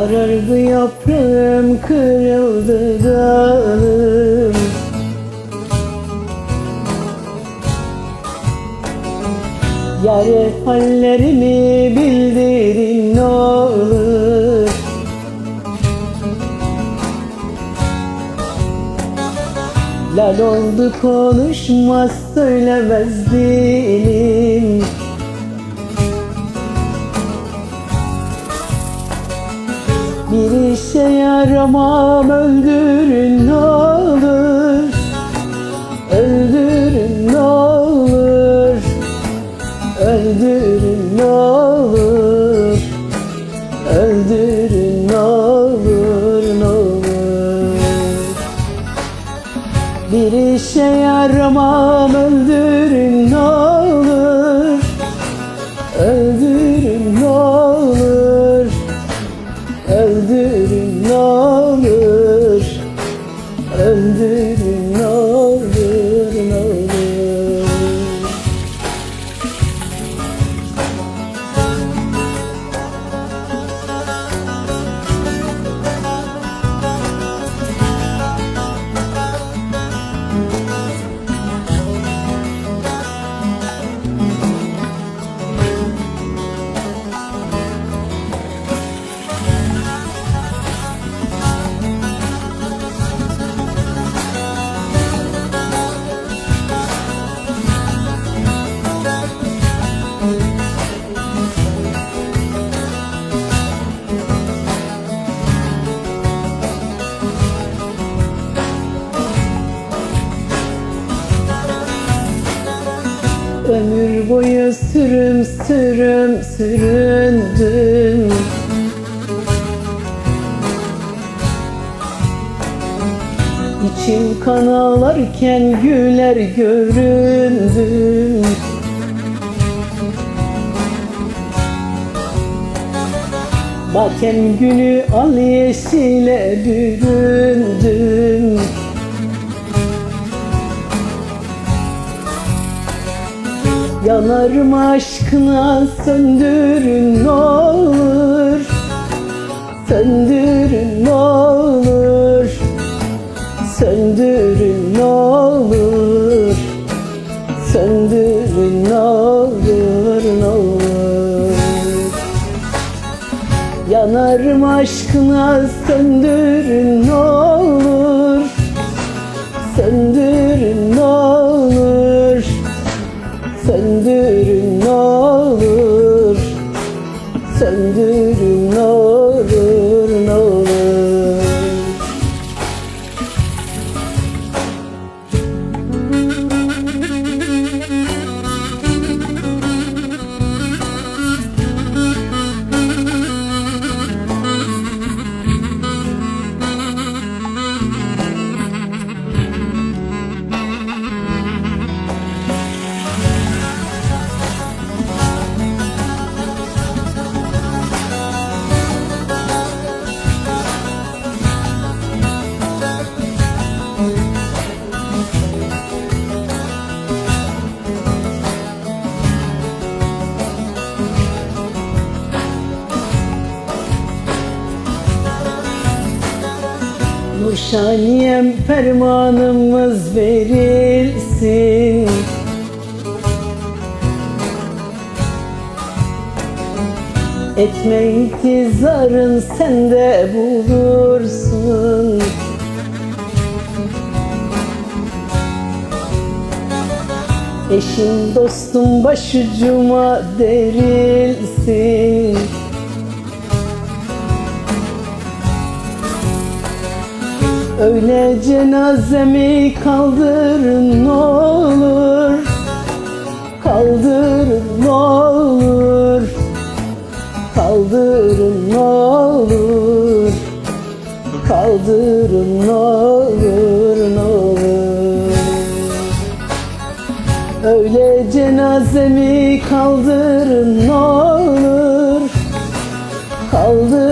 Sarardı yaprağım kırıldı dalım. Yare hallerimi bildirin ne olur. Lal oldu konuşmaz söylemez dilim yaramam öldürün ne olur. Öldürün ne olur. Öldürün ne olur. Öldürün ne olur ne olur. Bir işe yaramam Ömür boyu sürüm sürüm süründüm. İçim kan ağlarken güler göründüm. Bakem günü al yeşile büründüm Yanarım aşkına söndürün ne olur. Söndürün ne olur. Söndürün ne olur. Söndürün ne olur ne olur. Yanarım aşkına söndürün ne olur. Söndürün ne olur Söndürün ne olur. Söndürün Nurşaniyem fermanımız verilsin. Etme intizarın sende bulursun. Eşim dostum başucuma derilsin Öyle cenazemi kaldırın ne olur. Kaldırın ne olur. Kaldırın ne olur. Kaldırın ne olur ne olur. Öyle cenazemi kaldırın ne olur. Kaldırın